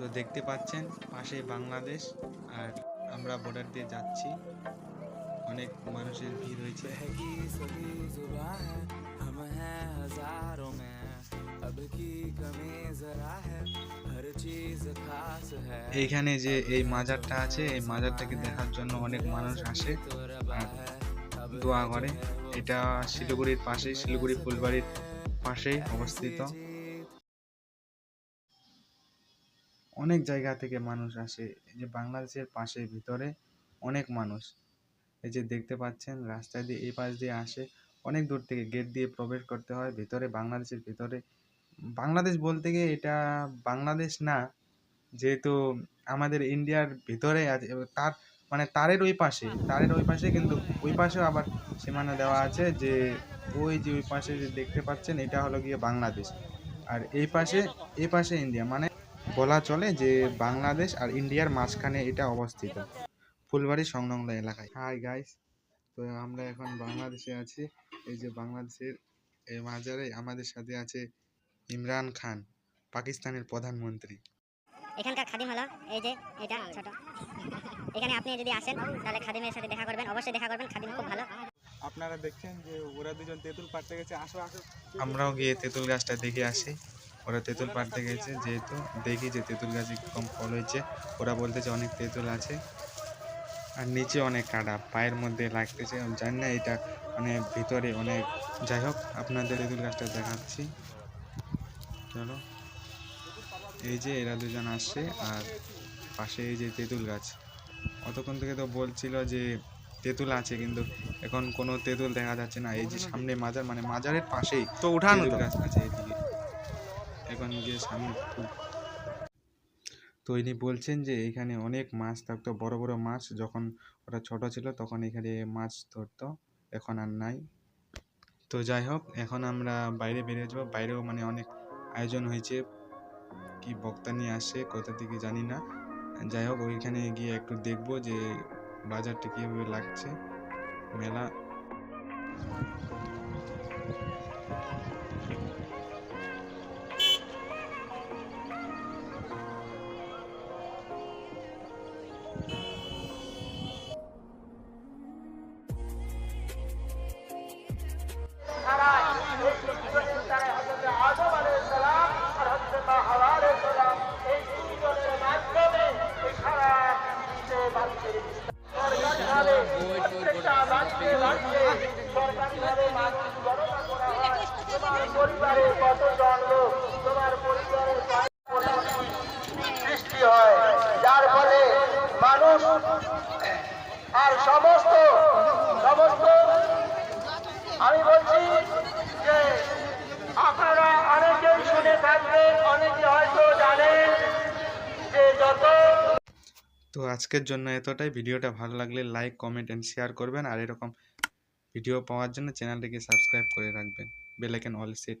তো দেখতে পাচ্ছেন, পাশে বাংলাদেশ আর আমরা বর্ডার দিয়ে যাচ্ছি। অনেক মানুষের ভিড় হয়েছে এইখানে যে এই মাজারটা আছে, এই মাজারটাকে দেখার জন্য অনেক মানুষ আসে। দোয়া করে। এটা শিলিগুড়ির পাশে শিলিগুড়ি ফুলবাড়ির পাশে অবস্থিত। অনেক জায়গা থেকে মানুষ আসে। এই যে বাংলাদেশের পাশে ভিতরে অনেক মানুষ। এই যে দেখতে পাচ্ছেন রাস্তা দিয়ে এই পাশ দিয়ে আসে। অনেক দূর থেকে গেট দিয়ে প্রবেশ করতে হয়। ভিতরে বাংলাদেশের ভিতরে। বাংলাদেশ বলতে গিয়ে এটা বাংলাদেশ না, যেহেতু আমাদের ইন্ডিয়ার ভিতরে আছে তার মানে তারের ওই পাশে, তারের ওই পাশে কিন্তু, ওই পাশেও আবার সীমানা দেওয়া আছে যে, ওই যে ওই পাশে যে দেখতে পাচ্ছেন, এটা হলো গিয়ে বাংলাদেশ। আর এই পাশে এই পাশে ইন্ডিয়া। মানে বলা চলে যে বাংলাদেশ আর ইন্ডিয়ার মাঝখানে এটা অবস্থিত। ফুলবাড়ি সংলগ্ন এলাকায়। হাই গাইস তো আমরা এখন বাংলাদেশে আছি। এই যে বাংলাদেশের এই মাজারে আমাদের সাথে আছে ইমরান খান পাকিস্তানের প্রধানমন্ত্রী। এখানকার খাদিম হলো এই যে এটা ছোট। এখানে আপনি যদি আসেন তাহলে খাদিমের সাথে দেখা করবেন। অবশ্যই দেখা করবেন খাদিম খুব ভালো। আপনারা দেখছেন যে ওরা দুজন তেঁতুল পাড়তে গেছে। আসো আসো। আমরাও গিয়ে তেঁতুল গাছটা দেখে আসি। ওরা তেঁতুল পাড়তে গেছে যেহেতু দেখি যে তেঁতুল গাছে কম ফল হয়েছে। ওরা বলতেছে অনেক তেঁতুল আছে আর নিচে অনেক কাটা পায়ের মধ্যে লাগতেছে। আমি জানি না এটা মানে ভিতরে অনেক যাই হোক আপনাদের তেঁতুল গাছটা দেখাচ্ছি। চলো এই যে এরা দুজন আসছে আর পাশে এই যে তেঁতুল গাছ। অতক্ষণ থেকে তো বলছিল যে তেঁতুল আছে কিন্তু এখন কোনো তেঁতুল দেখা যাচ্ছে না। এই যে সামনে মাজার মানে মাজারের পাশেই তো উঠানো গাছ আছে এদিকে। এখন গিয়ে সামনে তো ইনি বলছেন যে এখানে অনেক মাছ থাকতো, বড় বড় মাছ। যখন ওরা ছোট ছিল তখন এখানে মাছ ধরতো, এখন আর নাই। তো যাই হোক, এখন আমরা বাইরে বেরিয়ে যাব। বাইরেও মানে অনেক আয়োজন হয়েছে। কি বক্তা নিয়ে আসে, কোথা থেকে জানি না। যাই হোক, ওইখানে গিয়ে একটু দেখব যে বাজারটা কীভাবে লাগছে। মেলা। সৃষ্টি হয়। যার ফলে মানুষ আর সমস্ত সমস্ত, আমি বলছি যে আপনারা অনেকেই শুনে থাকবেন, অনেকে হয়তো জানেন যে যত তো আজকের জন্য এতটাই। ভিডিওটা ভালো লাগলে লাইক কমেন্ট অ্যান্ড শেয়ার করবেন। আর এরকম ভিডিও পাওয়ার জন্য চ্যানেলটিকে সাবস্ক্রাইব করে রাখবেন। Bell icon all set